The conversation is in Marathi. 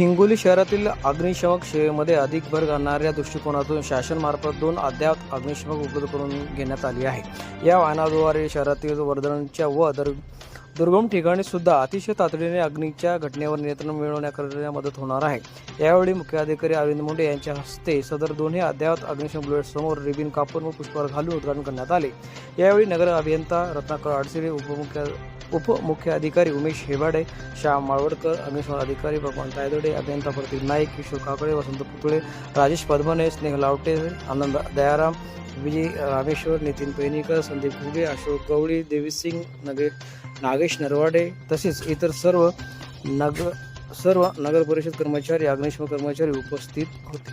हिंगोली शहरातील अग्निशमक सेवेमध्ये अधिक भर घालणाऱ्या दृष्टिकोनातून शासनमार्फत दोन अद्याप अग्निशमक उपलब्ध करून घेण्यात आली आहे. या वाहनाद्वारे शहरातील वर्धनच्या व दर दुर्गम ठिकाणी सुद्धा अतिशय तातडीने अग्नीच्या घटनेवर नियंत्रण मिळवण्याकरता मदत होणार आहे. यावेळी मुख्याधिकारी अरविंद मुंडे यांच्या हस्ते सदर दोन्ही अद्यावत अग्निशमक बुलेट समोर रिबिन कापून व पुष्पहार घालून उद्घाटन करण्यात आले. यावेळी नगर अभियंता रत्नाकर अडसिरे उपमुख्य उपमुख्य अधिकारी उमेश हेबाडे श्याम माळवडकर अग्निशमन अधिकारी भगवान तायदोडे अभियंता प्रतीक नाईक किशोर काकडे वसंत पुतळे राजेश पद्मने स्नेह लावटे आनंद दयाराम विजय रामेश्वर नितीन पैनीकर संदीप घुगे अशोक गवळी देवीसिंग नगे नागेश नरवाडे तसेच इतर सर्व नगर सर्व नगर परिषद कर्मचारी अग्निशमन कर्मचारी उपस्थित होते.